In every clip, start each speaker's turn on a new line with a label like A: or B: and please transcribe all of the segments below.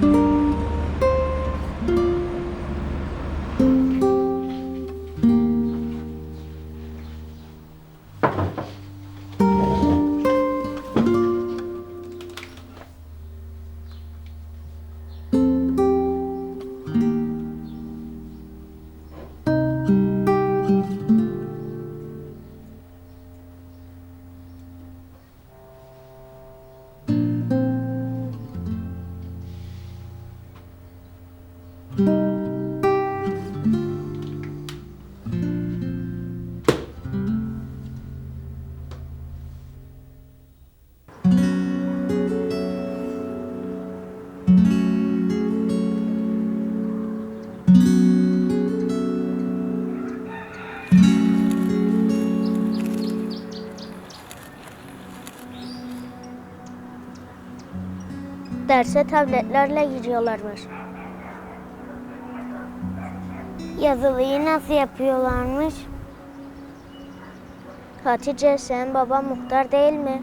A: thank you Derse tabletlerle giriyorlarmış. Yazılıyı nasıl yapıyorlarmış? Hatice sen baba muhtar değil mi?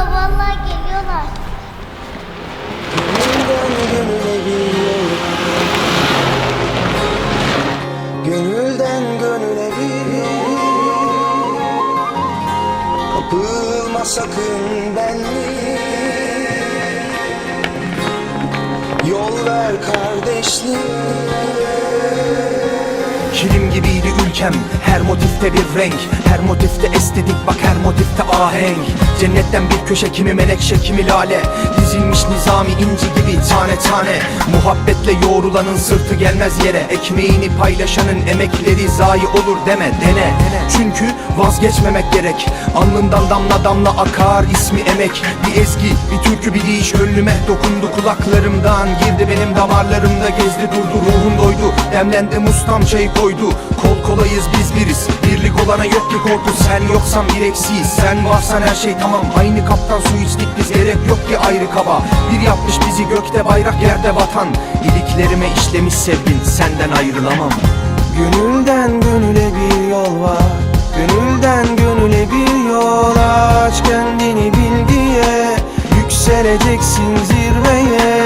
A: vallahi geliyorlar.
B: Gönülden gönüle bir Kapılma sakın benliğe Yol ver kardeşliğe
C: Kilim gibiydi ülkem Her motifte bir renk. Her motifte estetik bak her motifte ahenk. Cennetten bir köşe kimi menekşe kimi lale. Dizilmiş nizami inci gibi tane tane. Muhabbetle yoğrulanın sırtı gelmez yere. Ekmeğini paylaşanın emekleri zayi olur deme dene. Çünkü vazgeçmemek gerek. Alnından damla damla akar ismi emek. Bir ezgi bir türkü bir deyiş önlüme dokundu kulaklarımdan. Girdi benim damarlarımda gezdi durdu doydu Demlendi mustam çayı koydu. Kol kolayız biz biriz. Birlik olana yok ki korku Sen yoksan bir eksiyiz. Sen varsan her şey tamam. Aynı kaptan su içtik biz. Gerek yok ki ayrı kaba. Bir yapmış bizi gökte bayrak yerde vatan İliklerime işlemiş sevgin. Senden ayrılamam.
B: Gönülden gönüle bir yol var. Gönülden gönüle bir yol. Aç Kendini bilgiye Yükseleceksin zirveye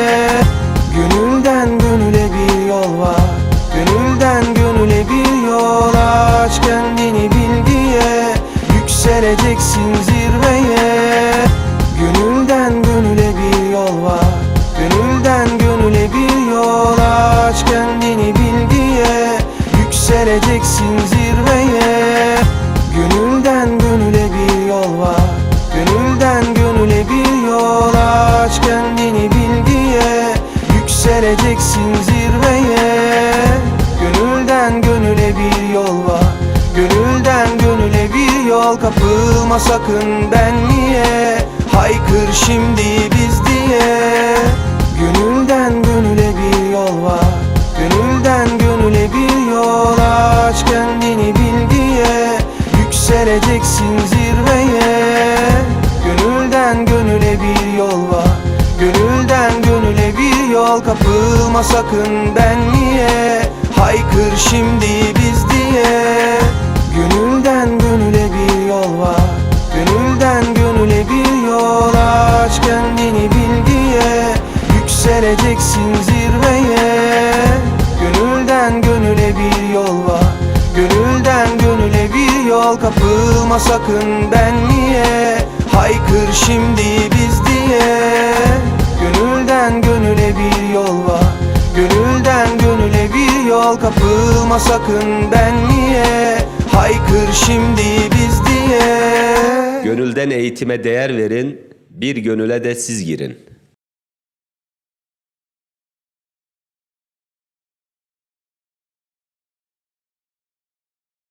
B: Yükseleceksin zirveye. Gönülden gönüle bir yol var. Gönülden gönüle bir yol. Aç kendini bilgiye Yükseleceksin zirveye. Gönülden gönüle bir yol var. Gönülden gönüle bir yol. Aç kendini bilgiye Yükseleceksin zirveye. Gönülden gönüle bir yol var yol Kapılma sakın ben niye? Haykır şimdi biz diye. Gönülden gönüle bir yol var. Gönülden gönüle bir yol. Aç kendini bilgiye Yükseleceksin zirveye. Gönülden gönüle bir yol var. Gönülden gönüle bir yol. Kapılma sakın ben niye? Haykır şimdi biz diye. Gönülden yol var. Gönülden gönüle bir yol Aç kendini bilgiye Yükseleceksin zirveye. Gönülden gönüle bir yol var. Gönülden gönüle bir yol Kapılma sakın ben niye? Haykır şimdi biz diye. Gönülden gönüle bir yol var. Gönülden gönüle bir yol Kapılma sakın ben niye Haykır şimdi biz diye
D: Gönülden eğitime değer verin, bir gönüle de siz girin.